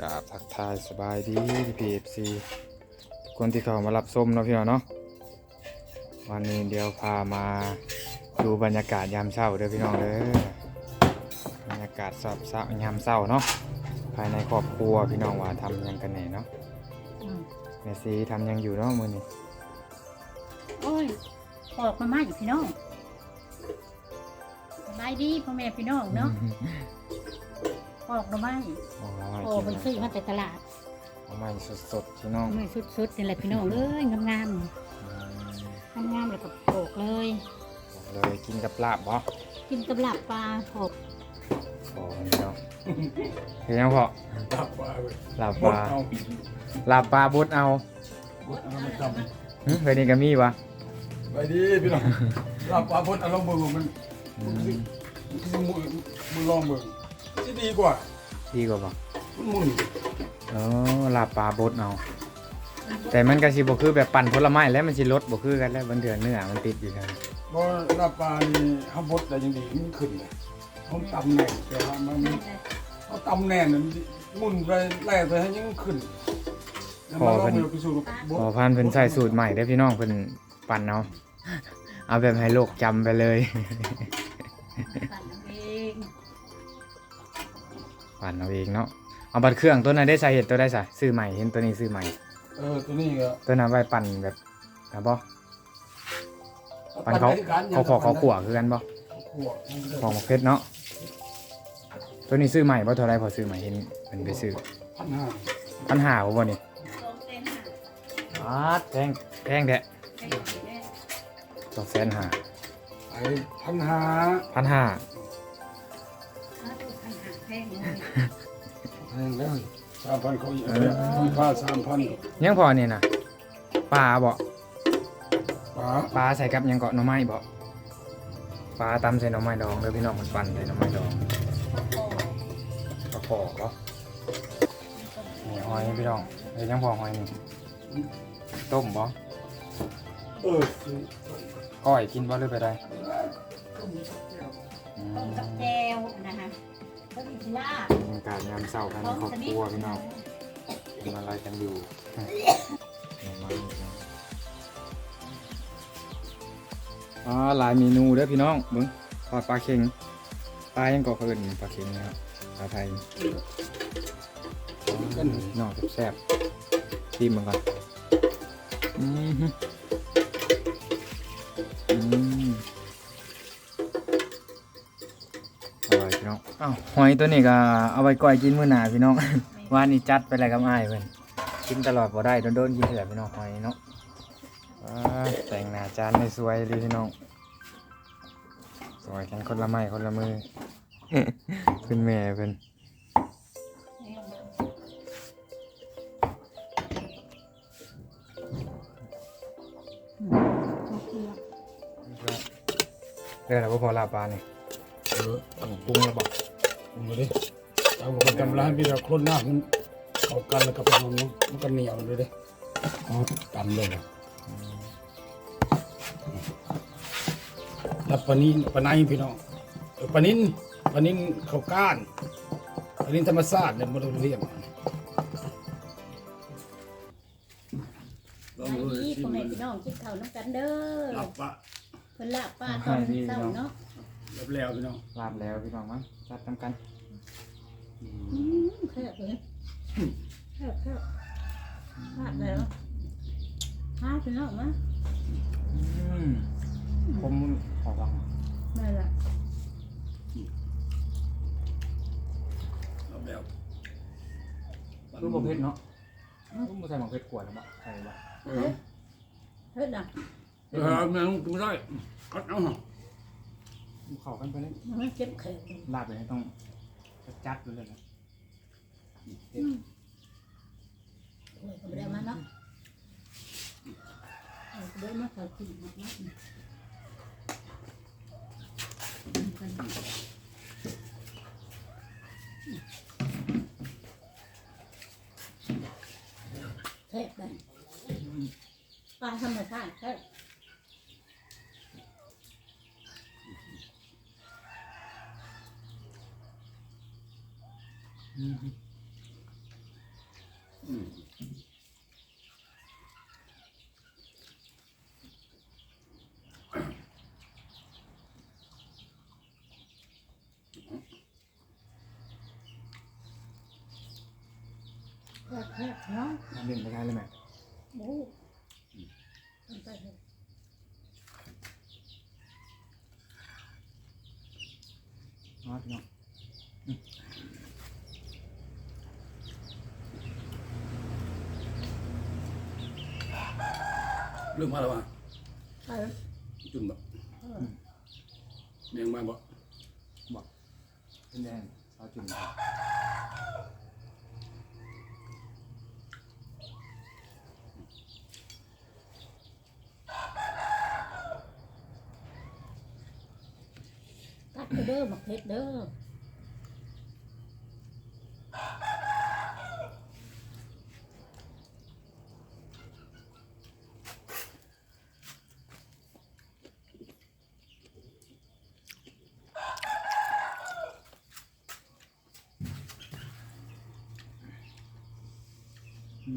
กราบทักทายสบายดีพีเอฟซีคนที่เข้ามารับส้มเนาะพี่น้องเนาะวันนี้เดี๋ยวพามาดูบรรยากาศยามเช้าเด้อพี่น้องเด้อบรรยากาศสอบเช้ายามเช้าเนาะภายในครอบครัวพี่น้องว่าทำหยังกันแหน่เนาะอืมแม่ซีทำหยังอยู่เนาะมื้อนี้โอ้ยปอกมาม่าอยู่พี่น้องสบายดีพ่อแม่พี่น้องเนาะ ปอกมาม่าโอ้โอ้ยมันซื้อมาแต่ตลาดเอาใหม่สดๆพี่น้องไม่สุดๆนี่แหละพี่น้องเอ้ยงามอืมๆงามๆแล้วก็โปกเลย บอกเลยกินกับลาบบ่กินกับลาบปลาโปกโอ้พี่น้องเห็นยังพอลาบปลาเว้ยลาบหปมดลาเอาลาบปลาบดเอาหมดเอาไม่จหึเคยนี่ก็มีวะำไปดีพี่น้องลาบปลาพดเอาลองเบิ่งว่ามันอืมมันมือมือลองเบิ่ง ที่ดีกว่าดีกว่าบ่มันหมุนเออลาบปลาบดเอาแต่มันก็สิบ่คือแบบปั่นผลไม้แล้วมันสิลดบ่คือกันแล้วมันเถื่อเนื้อมันติดอยู่กันเพราะลาบปลานี่เฮาบดได้ยังดีมันขึ้นเลยเขาตำแน่นแต่ว่ามันเขาตำแน่นน่ะมันหมุนไปแล่ไปให้ยังขึ้นแล้วมาลองเอาไปสู่บดพอพันเพิ่นใส่สูตรใหม่เด้อพี่น้องเพิ่นปั่นเอาเอาแบบให้โลกจำไปเลย ปั่นเอาเองปั่นเอาเองเนาะเอาบัดเครื่องตัวนั้นได้ใส่เห็ดตัวได้ใส่ซื้อใหม่เห็นตัวนี้ซื้อใหม่ เออตัวนี้ก็ตัวนั้นไว้ปั่นแบบนะบ่ปั่นเขาไปกันเขาขอเขาขวคือกันบ่ขวมันก็ของหมกเพชรเนาะตัวนี้ซื้อใหม่บ่เท่าไรพอซื้อใหม่เห็นเพิ่นไปซื้อพันห้าปัญหาบ่นี่สองเซนห้าอ้าแพงแพงแท้ให้ดูสิแม่สองแสนห้าไอ้พันห้าพันห้าถ้า แล้วสามพันเขาอีกแล้วมีผ้าสามพันยังพอเนี่ยนะปลาบ่ป๋าปลาใส่กับยังเกาะหน่อไม้บ่ปลาตำใส่หน่อไม้ดองเด้อพี่น้องมันปั่นใส่หน่อไม้ดองกระปอกบ่นี่หอยพี่น้องเฮ้ยยังพอหอยนี่ต้มบ่เออก้อยกินบ่หรือไปได้ต้มกับแจวนะคะ บบรรยากาศยามเช้าภายในครอบครัวพี่น้องทำอะไรกันอยู่หน่อไม้อ๋อหลายเมนูเด้อพี่น้องเบิ่งทอดปลาเค็งปลายังเกาะเพิ่นปลาเค็งนะครับปลาไทยกันน้องแซ่บๆชิมมันก่อนอืมฮึอื องอ้าวหอยตัวนี้ก็เอาไว้ก่อยกินมื้อหน้าพี่น้อง ว่านนี้จัดไปแล้วกับอ้ายเพิ่นกินตลอดบ่ได้โดนๆกินเถื่อพี่น้องหอยเนาะว้าแต่งหน้าจานได้สวยเลยพี่น้อง สวยกันคนละไม้คนละมือคุณแม่เพิ่นเด้อแล้วบ่พอลาบปลานี่เออปรุงแล้วบ่ ผมมาดิเอาผมกำลังพี่เราคนหน้ามันเข้ากันแล้วกับมันมันก็เหนียวเลยเด้อ๋อตำเลยนะแล้วปลานินปลาไนพี่น้องเออปลานินปลานินข้าวก้านปลานินธรรมชาติเนี่ยมันเรียกลองดูพี่ชิพ่อมแม่พี่น้องกินข้าวน้ำกันเด้อหลับปะเพิ่นลาบป้าตอนเช้าเนาะ หลับแล้วพี่น้องลาบแล้วพี่น้องมั้งจัดทำกันอืมแค่บเลยแค่บแค่บลาบแล้วพาพี่น้องมาอืมผมขอฟังนั่นแหละหลับแล้วรูปประเภทเนาะรูปบ่ใส่หมอกเพชรขวดหรือเปล่าใส่บ่เออเฮ็ดน่ะเออแม่งกูได้กัดเอาหน่อย เข้ากันไปเลยมันเจ็บแขนลาบเลยต้องจัดๆเลยนะโอ้ยก็บ่ได้มาเนาะเอาไปเด้อมาขอกินมากๆแค่บได้ปลาธรรมชาติแค่บ อืม อืม แค่แค่เนาะน้ำเด่นไปได้เลยไหมโอ้มันไปเลยอ๋อพี่น้อง เรื่องมาแล้ววะไปจุนบ่เออแมงมาบ่เป็นแดงสาวจุ่มตัดไปเด้อหมักเพชรเด้อ อ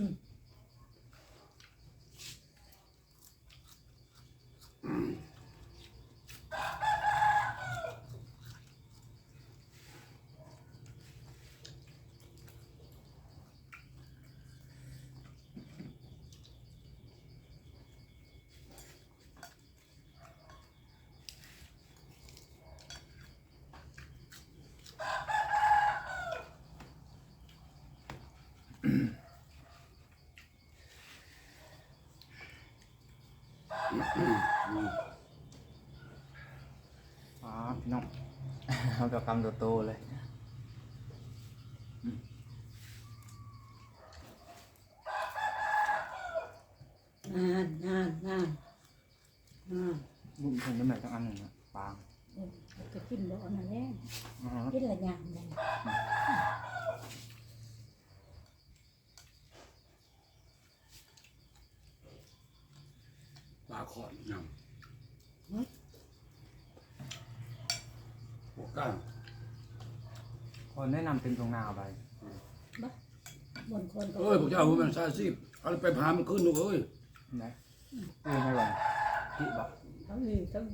ืม อ๋อพี่น้องเอาแบบกำโตเลย นานนานนานนาน บุ้มถึงน้ำหนักต้องอันหนึ่งนะปาง เออก็กินบ่อนนั่นแหละ อ๋อ กินละอย่างเลย ปลา ขอนยำหัวก้างคนแนะนำเป็นตรงนาเอาไปบนคนก็เอ้ยพวกเจ้ามันซาซีบเอาไปพามันขึ้นลูกเอ้ยนะเอ้ยไม่ไหวพี่บอกเขาอยู่ต้อง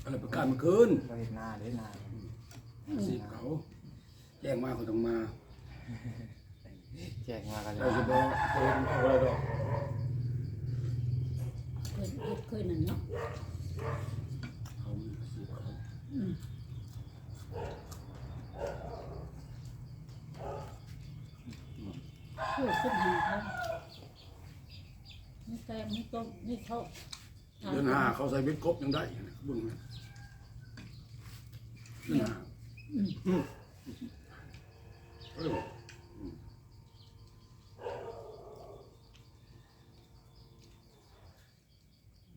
เอาไปการมันขึ้นเราเห็นหน้าเด้หน้าซีบเขาแจ้งมาเขาต้องมาแจกมากันเลเรายจะบอกเปิดเขาอะไรดอกเค ยเฮ็ดเคยนั่นเนาะเขาซีบเขาอืมเคยขึ้นหาเขาไม่แกงไม่ต้มไม่ทอดเดือนห้าเขาใส่เบ็ดกบยังได้บุญนะเดือนห้าอืมอืมเออ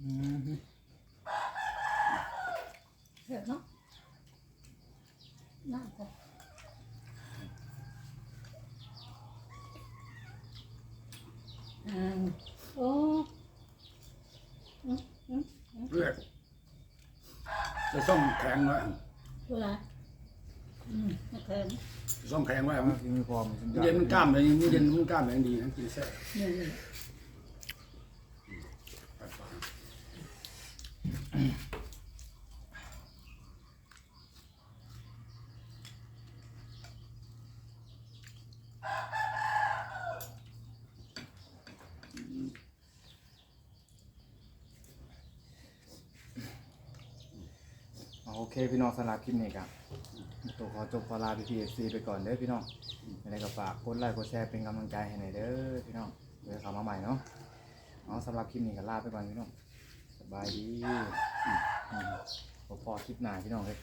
อืม เผ็ดเนาะน่าจะอ่าโอ้อืมอืม เลือด จะซ่อมแข็งไว้เวลาอืมไม่แข็งซ่อมแข็งไว้เอามันที่มีความสุดยอดเย็นมันกล้ามเลยมันเย็นมันกล้ามอย่างดีนะกินแซ่บเนี่ยเลย ไปปลา เอา โอเคพี่น้องสำหรับคลิปนี้ครับตัวขอจบขอลาพี่พีเอซีไปก่อนเด้อพี่น้องอะไรก็ฝากกดไลค์กดแชร์เป็นกำลังใจให้หน่อยเด้อพี่น้องเดี๋ยวขามาใหม่เนาะเอาสำหรับคลิปนี้ก็ลาไปก่อนพี่น้องสบายดีพอคลิปหน้าพี่น้องเลย